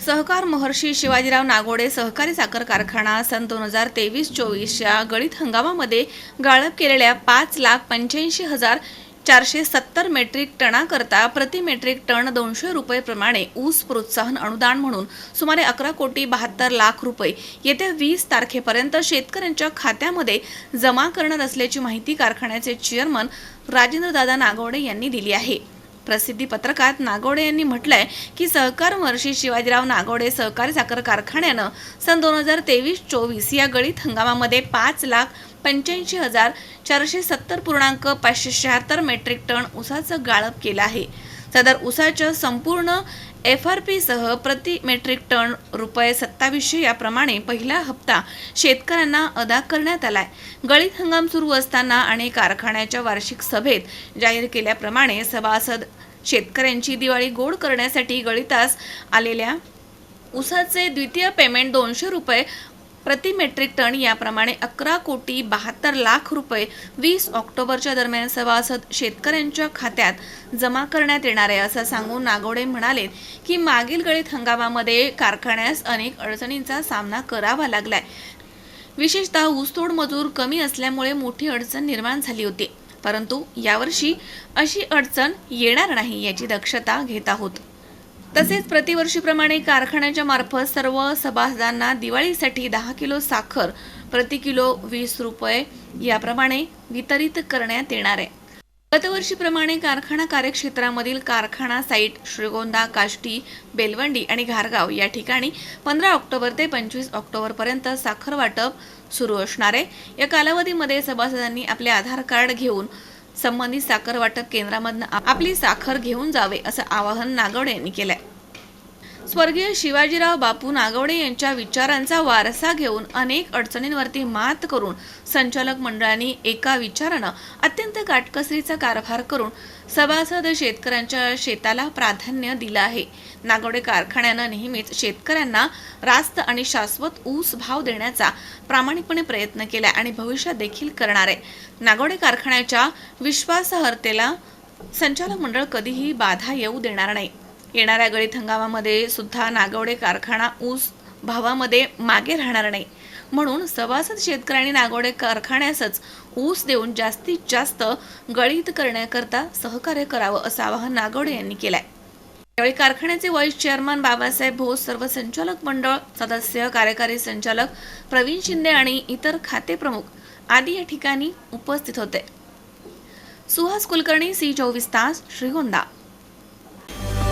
सहकार महर्षी शिवाजीराव नागोडे सहकारी साखर कारखाना सन दोन हजार तेवीस चोवीसच्या गळीत हंगामामध्ये गाळप केलेल्या पाच लाख पंच्याऐंशी हजार चारशे सत्तर मेट्रिक टनाकरता प्रति मेट्रिक टन दोनशे रुपये प्रमाणे ऊस प्रोत्साहन अनुदान म्हणून सुमारे अकरा कोटी बहात्तर लाख रुपये. येत्या वीस तारखेपर्यंत शेतकऱ्यांच्या खात्यामध्ये जमा करणार असल्याची माहिती कारखान्याचे चेअरमन राजेंद्रदादा नागवडे यांनी दिली आहे. प्रसिद्धी पत्रकात नागोडे यांनी म्हटलंय की सहकार महर्षी शिवाजीराव नागोडे सहकारी साखर कारखान्यानं सन दोन हजार तेवीस चोवीस या गळीत हंगामामध्ये पाच लाख पंच्याऐंशी हजार चारशे सत्तर पूर्णांक पाचशे शहात्तर मेट्रिक टन ऊसाचं गाळप केलं आहे. सदर ऊसाच्या संपूर्ण एफ आर पीसह प्रति मेट्रिक टन रुपये सत्तावीसशे याप्रमाणे पहिला हप्ता शेतकऱ्यांना अदा करण्यात आलाय. गळीत हंगाम सुरू असताना आणि कारखान्याच्या वार्षिक सभेत जाहीर केल्याप्रमाणे सभासद शेतकऱ्यांची दिवाळी गोड करण्यासाठी गळीतास आलेल्या उसाचे द्वितीय पेमेंट दोनशे रुपये प्रति मेट्रिक टन याप्रमाणे अकरा कोटी बहात्तर लाख रुपये वीस ऑक्टोबरच्या दरम्यान सभासद शेतकऱ्यांच्या खात्यात जमा करण्यात येणार आहे असं सांगून नागोडे म्हणाले की मागील गळीत हंगामामध्ये कारखान्यास अनेक अडचणींचा सामना करावा लागलाय. विशेषतः ऊसतोड मजूर कमी असल्यामुळे मोठी अडचण निर्माण झाली होती. परंतु यावर्षी अशी अडचण येणार नाही याची दक्षता घेत आहोत. तसेच प्रतिवर्षीप्रमाणे कारखान्याच्या मार्फत सर्व सभासदांना दिवाळीसाठी दहा किलो साखर प्रति किलो वीस रुपये याप्रमाणे वितरित करण्यात येणार आहे. गतवर्षीप्रमाणे कारखाना कार्यक्षेत्रामधील कारखाना साईट श्रीगोंदा काष्टी बेलवंडी आणि घारगाव या ठिकाणी पंधरा ऑक्टोबर ते पंचवीस ऑक्टोबरपर्यंत साखर वाटप सुरू असणार आहे. या कालावधीमध्ये सभासदांनी आपले आधार कार्ड घेऊन संबंधित साखर वाटप केंद्रामधनं आपली साखर घेऊन जावे असं आवाहन नागवडे यांनी केलंय. स्वर्गीय शिवाजीराव बापू नागवडे यांच्या विचारांचा वारसा घेऊन अनेक अडचणींवरती मात करून संचालक मंडळाने एका विचारानं अत्यंत काटकसरीचा कारभार करून सभासद शेतकऱ्यांच्या शेताला प्राधान्य दिलं आहे. नागवडे कारखान्यानं नेहमीच शेतकऱ्यांना रास्त आणि शाश्वत ऊस भाव देण्याचा प्रामाणिकपणे प्रयत्न केला आणि भविष्यात देखील करणार आहे. नागवडे कारखान्याच्या विश्वासार्हतेला संचालक मंडळ कधीही बाधा येऊ देणार नाही. येणाऱ्या गळीत हंगामामध्ये सुद्धा नागवडे कारखाना ऊस भावामध्ये मागे राहणार नाही. म्हणून सभासद शेतकऱ्यांनी नागवडे कारखान्यासच ऊस देऊन जास्तीत जास्त गळीत करण्याकरता सहकार्य करावं असं आवाहन नागवडे यांनी केलंय. यावेळी कारखान्याचे व्हाईस चेअरमन बाबासाहेब भोस सर्व संचालक मंडळ सदस्य कार्यकारी संचालक प्रवीण शिंदे आणि इतर खाते प्रमुख आदी या ठिकाणी उपस्थित होते. सुहास कुलकर्णी सी चोवीस तास Shrigonda.